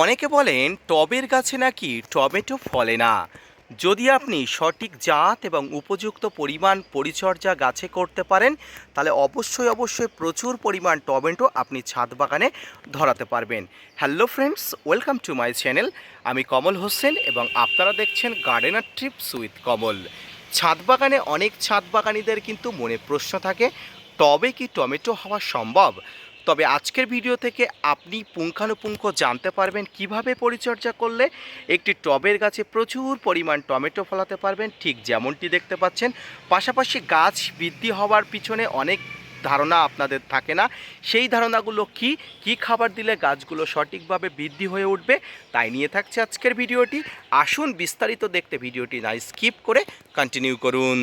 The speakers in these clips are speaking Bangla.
অনেকে বলেন টবের গাছে নাকি টমেটো ফলে না। যদি আপনি সঠিক জাত এবং উপযুক্ত পরিমাণ পরিচর্যা গাছে করতে পারেন, তাহলে অবশ্যই অবশ্যই প্রচুর পরিমাণ টমেটো আপনি ছাদ বাগানে ধরাতে পারবেন। Hello friends, welcome to my channel. আমি কমল হোসেন এবং আপনারা দেখছেন গার্ডেনার ট্রিপস উইথ কমল। ছাদ বাগানে অনেক ছাদ বাগানিদের কিন্তু মনে প্রশ্ন থাকে, টবে কি টমেটো হওয়া সম্ভব? তবে আজকের ভিডিও থেকে আপনি পুঙ্খানুপুঙ্খ জানতে পারবেন কীভাবে পরিচর্যা করলে একটি টবের গাছে প্রচুর পরিমাণ টমেটো ফলাতে পারবেন। ঠিক যেমনটি দেখতে পাচ্ছেন, পাশাপাশি গাছ বৃদ্ধি হওয়ার পিছনে অনেক ধারণা আপনাদের থাকে না। সেই ধারণাগুলো কি? কি খাবার দিলে গাছগুলো সঠিকভাবে বৃদ্ধি হয়ে উঠবে? তাই নিয়ে থাকছে আজকের ভিডিওটি। আসুন বিস্তারিত দেখতে ভিডিওটি না স্কিপ করে কন্টিনিউ করুন।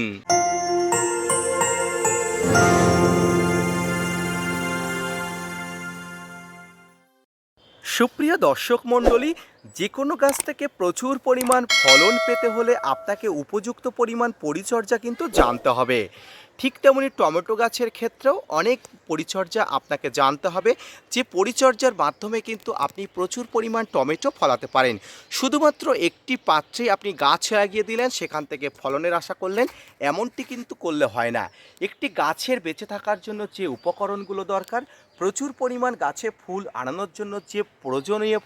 সুপ্রিয় দর্শক মণ্ডলী যে কোনো গাছ থেকে প্রচুর পরিমাণ ফলন পেতে হলে আপনাকে উপযুক্ত পরিমাণ পরিচর্যা কিন্তু জানতে হবে। ঠিক তেমনি টমেটো গাছের ক্ষেত্রেও অনেক পরিচর্যা আপনাকে জানতে হবে। যে পরিচর্যার মাধ্যমে কিন্তু আপনি প্রচুর পরিমাণ টমেটো ফলাতে পারেন। শুধুমাত্র একটি পাত্রে আপনি গাছ লাগিয়ে দিলেন, সেখান থেকে ফলনের আশা করলেন, এমনটি কিন্তু করলে হয় না। একটি গাছের বেঁচে থাকার জন্য যে উপকরণগুলো দরকার, প্রচুর পরিমাণ গাছে ফুল আনানোর জন্য যে প্রয়োজনীয়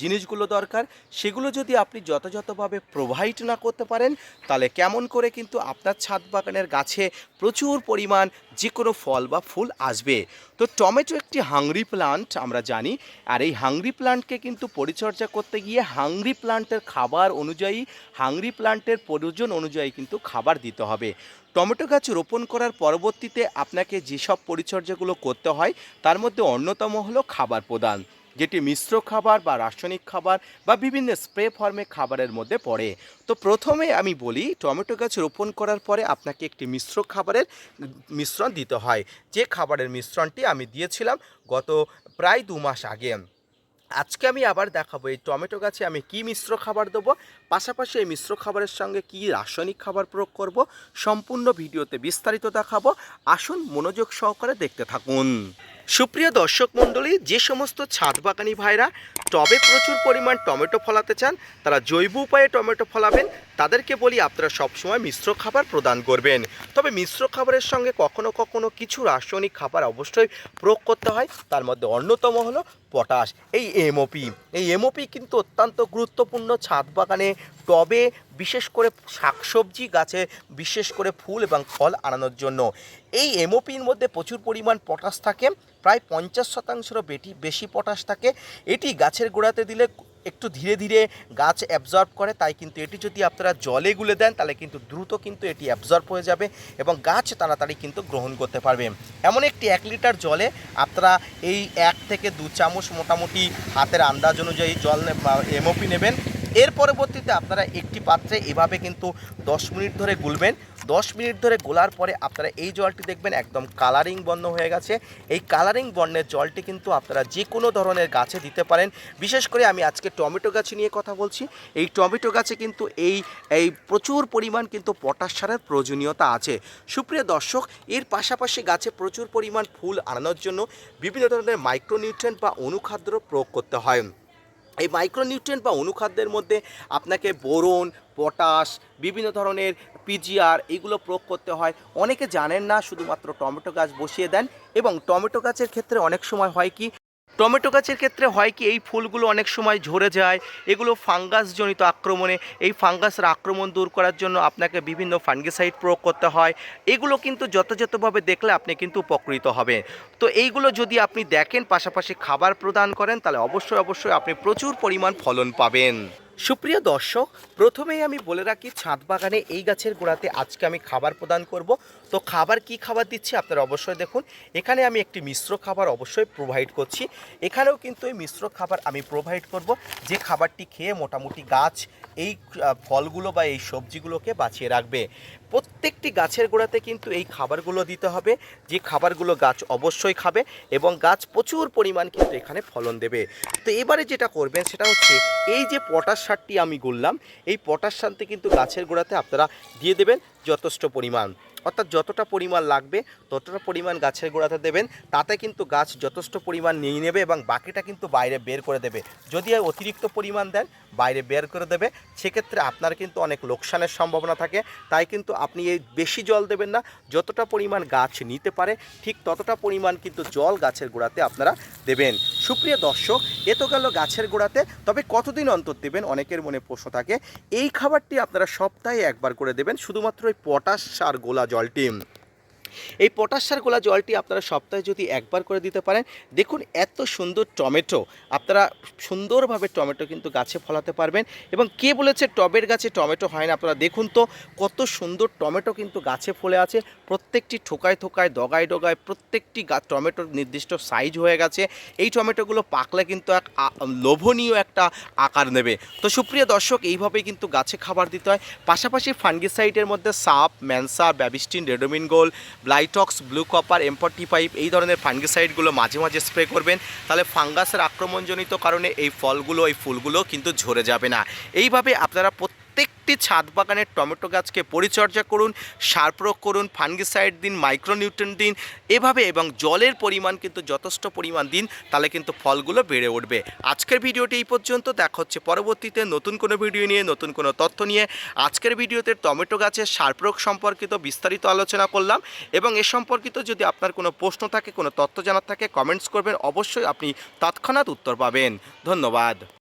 জিনিসগুলো দরকার, সেগুলো যদি আপনি যথাযথভাবে প্রোভাইড না করতে পারেন, তাহলে কেমন করে কিন্তু আপনার ছাদ বাগানের গাছে প্রচুর পরিমাণ যে কোনো ফল বা ফুল আসবে। তো টমেটো একটি হাংরি প্লান্ট আমরা জানি। আর এই হাংরি প্লান্টকে কিন্তু পরিচর্যা করতে গিয়ে হাংরি প্লান্টের খাবার অনুযায়ী হাংরি প্লান্টের প্রয়োজন অনুযায়ী কিন্তু খাবার দিতে হবে। টমেটো গাছ রোপণ করার পরবর্তীতে আপনাকে যেসব পরিচর্যাগুলো করতে হয়, তার মধ্যে অন্যতম হলো খাবার প্রদান। যেটি মিশ্র খাবার বা রাসায়নিক খাবার বা বিভিন্ন স্প্রে ফর্মে খাবারের মধ্যে পড়ে। তো প্রথমে আমি বলি, টমেটো গাছ রোপণ করার পরে আপনাকে একটি মিশ্র খাবারের মিশ্রণ দিতে হয়। যে খাবারের মিশ্রণটি আমি দিয়েছিলাম গত প্রায় দু মাস আগে। আজকে আমি আবার দেখাবো এই টমেটো গাছে আমি কি মিশ্র খাবার দেবো, পাশাপাশি এই মিশ্র খাবারের সঙ্গে কি রাসায়নিক খাবার প্রয়োগ করব, সম্পূর্ণ ভিডিওতে বিস্তারিত দেখাবো। আসুন মনোযোগ সহকারে দেখতে থাকুন। সুপ্রিয় দর্শক মণ্ডলী, যে সমস্ত ছাদ বাগানি ভাইরা টবে প্রচুর পরিমাণ টমেটো ফলাতে চান, তারা জৈব উপায়ে টমেটো ফলাবেন। তাদেরকে বলি আপনারা সবসময় মিশ্র খাবার প্রদান করবেন। তবে মিশ্র খাবারের সঙ্গে কখনো কখনো কিছু রাসায়নিক খাবার অবশ্যই প্রয়োগ করতে হয়। তার মধ্যে অন্যতম হলো পটাশ। এই এমওপি এই এমওপি কিন্তু অত্যন্ত গুরুত্বপূর্ণ ছাদ বাগানে টবে বিশেষ করে শাকসবজি গাছে বিশেষ করে ফুল এবং ফল আনানোর জন্য। এই এমওপির মধ্যে প্রচুর পরিমাণ পটাশ থাকে, প্রায় পঞ্চাশ শতাংশেরও বেটি, বেশি পটাশ থাকে। এটি গাছের গোড়াতে দিলে একটু ধীরে ধীরে গাছ অ্যাবজর্ব করে, তাই কিন্তু এটি যদি আপনারা জলে গুলে দেন, তাহলে কিন্তু দ্রুত কিন্তু এটি অ্যাবজর্ব হয়ে যাবে এবং গাছ তাড়াতাড়ি কিন্তু গ্রহণ করতে পারবে। এমন একটি এক লিটার জলে আপনারা এই এক থেকে দু চামচ মোটামুটি হাতের আন্দাজ অনুযায়ী জল এমওপি নেবেন। এর পরবর্তীতে আপনারা একটি পাত্রে এভাবে কিন্তু দশ মিনিট ধরে গুলবেন। দশ মিনিট ধরে গোলার পরে আপনারা এই জলটি দেখবেন একদম কালারিং বর্ণ হয়ে গেছে। এই কালারিং বর্ণের জলটি কিন্তু আপনারা যে কোনো ধরনের গাছে দিতে পারেন। বিশেষ করে আমি আজকে টমেটো গাছ নিয়ে কথা বলছি। এই টমেটো গাছে কিন্তু এই এই প্রচুর পরিমাণ কিন্তু পটাশ সারের প্রয়োজনীয়তা আছে। সুপ্রিয় দর্শক, এর পাশাপাশি গাছে প্রচুর পরিমাণ ফুল আনানোর জন্য বিভিন্ন ধরনের মাইক্রোনিউট্রেন্ট বা অনুখাদ্য প্রয়োগ করতে হয়। এই মাইক্রোনিউট্রিয়েন্ট বা অনুখাদ্যের মধ্যে আপনাকে বোরন, পটাশ, বিভিন্ন ধরনের পিজিআর এগুলো প্রয়োগ করতে হয়। অনেকে জানেন না, শুধুমাত্র টমেটো গাছ বসিয়ে দেন এবং টমেটো গাছের ক্ষেত্রে অনেক সময় হয় কি টমেটো গাছের ক্ষেত্রে হয় কি, এই ফুলগুলো অনেক সময় ঝরে যায়, এগুলো ফাঙ্গাসজনিত আক্রমণে, এই ফাঙ্গাসের আক্রমণ দূর করার জন্য আপনাকে বিভিন্ন ফাঙ্গিসাইড প্রয়োগ করতে হয়। এগুলো কিন্তু যথাযথভাবে দেখলে আপনি কিন্তু উপকৃত হবেন। তো এইগুলো যদি আপনি দেখেন, পাশাপাশি খাবার প্রদান করেন, তাহলে অবশ্যই অবশ্যই আপনি প্রচুর পরিমাণ ফলন পাবেন। সুপ্রিয় দর্শক, প্রথমেই আমি বলে রাখি, ছাদ বাগানে এই গাছের গোড়াতে আজকে আমি খাবার প্রদান করব। তো খাবার কি খাবার দিচ্ছি আপনারা অবশ্যই দেখুন। এখানে আমি একটি মিশ্র খাবার অবশ্যই প্রোভাইড করছি। এখানেও কিন্তু এই মিশ্র খাবার আমি প্রোভাইড করব। যে খাবারটি খেয়ে মোটামুটি গাছ এই ফলগুলো বা এই সবজিগুলোকে বাঁচিয়ে রাখবে। প্রত্যেকটি গাছের গোড়াতে কিন্তু এই খাবারগুলো দিতে হবে। যে খাবারগুলো গাছ অবশ্যই খাবে এবং গাছ প্রচুর পরিমাণ কিন্তু এখানে ফলন দেবে। তো এবারে যেটা করবেন সেটা হচ্ছে, এই যে পটাশ সারটি আমি গুললাম এই পটাশ সারটি কিন্তু গাছের গোড়াতে আপনারা দিয়ে দেবেন যথেষ্ট পরিমাণ। অর্থাৎ যতটা পরিমাণ লাগবে, ততটা পরিমাণ গাছের গোড়াতে দেবেন। তাতে কিন্তু গাছ যথেষ্ট পরিমাণ নিয়ে নেবে এবং বাকিটা কিন্তু বাইরে বের করে দেবে। যদি অতিরিক্ত পরিমাণ দেন, বাইরে বের করে দেবে। সেক্ষেত্রে আপনার কিন্তু অনেক লোকসানের সম্ভাবনা থাকে। তাই কিন্তু আপনি এই বেশি জল দেবেন না। যতটা পরিমাণ গাছ নিতে পারে, ঠিক ততটা পরিমাণ কিন্তু জল গাছের গোড়াতে আপনারা দেবেন। সুপ্রিয় দর্শক, এ তো গেল গাছের গোড়াতে। তবে কতদিন অন্তর দেবেন? অনেকের মনে প্রশ্ন থাকে। এই খাবারটি আপনারা সপ্তাহে একবার করে দেবেন। শুধুমাত্র ওই পটাশ আর গোলা জলটি এই পটাশ সার গোলা জলটি আপনারা সপ্তাহে যদি একবার করে দিতে পারেন, দেখুন এত সুন্দর টমেটো। আপনারা সুন্দরভাবে টমেটো কিন্তু গাছে ফলাতে পারবেন এবং কে বলেছে টবের গাছে টমেটো হয় না, আপনারা দেখুন তো কত সুন্দর টমেটো কিন্তু গাছে ফলে আছে। প্রত্যেকটি ঠোকায় ঠোকায় ডগায় ডগায় প্রত্যেকটি টমেটোর নির্দিষ্ট সাইজ হয়ে গেছে। এই টমেটোগুলো পাকলে কিন্তু এক লোভনীয় একটা আকার নেবে। তো সুপ্রিয় দর্শক, এইভাবেই কিন্তু গাছে খাবার দিতে হয়। পাশাপাশি ফাঙ্গিসাইডের মধ্যে সাপ, ম্যানসা, Bavistin, Ridomil gold Blitox blue copper M forty five এই ধরনের ফাঙ্গিসাইডগুলো মাঝে মাঝে স্প্রে করবেন। তাহলে ফাঙ্গাসের আক্রমণজনিত কারণে এই ফলগুলো, এই ফুলগুলো কিন্তু ঝরে যাবে না। এইভাবে আপনারা প্রত্যেকটি ছাদ বাগানের টমেটো গাছকে পরিচর্যা করুন, সার প্রয়োগ করুন, ফাঙ্গিসাইড দিন মাইক্রোনিউট্রেন দিন, এভাবে এবং জলের পরিমাণ কিন্তু যথেষ্ট পরিমাণ দিন, তাহলে কিন্তু ফলগুলো বেড়ে উঠবে। আজকের ভিডিওটি এই পর্যন্ত, দেখা হচ্ছে পরবর্তীতে নতুন কোনো ভিডিও নিয়ে, নতুন কোনো তথ্য নিয়ে। আজকের ভিডিওতে টমেটো গাছের সার প্রয়োগ সম্পর্কিত বিস্তারিত আলোচনা করলাম এবং এ সম্পর্কিত যদি আপনার কোনো প্রশ্ন থাকে, কোনো তথ্য জানার থাকে, কমেন্টস করবেন, অবশ্যই আপনি তৎক্ষণাৎ উত্তর পাবেন। ধন্যবাদ।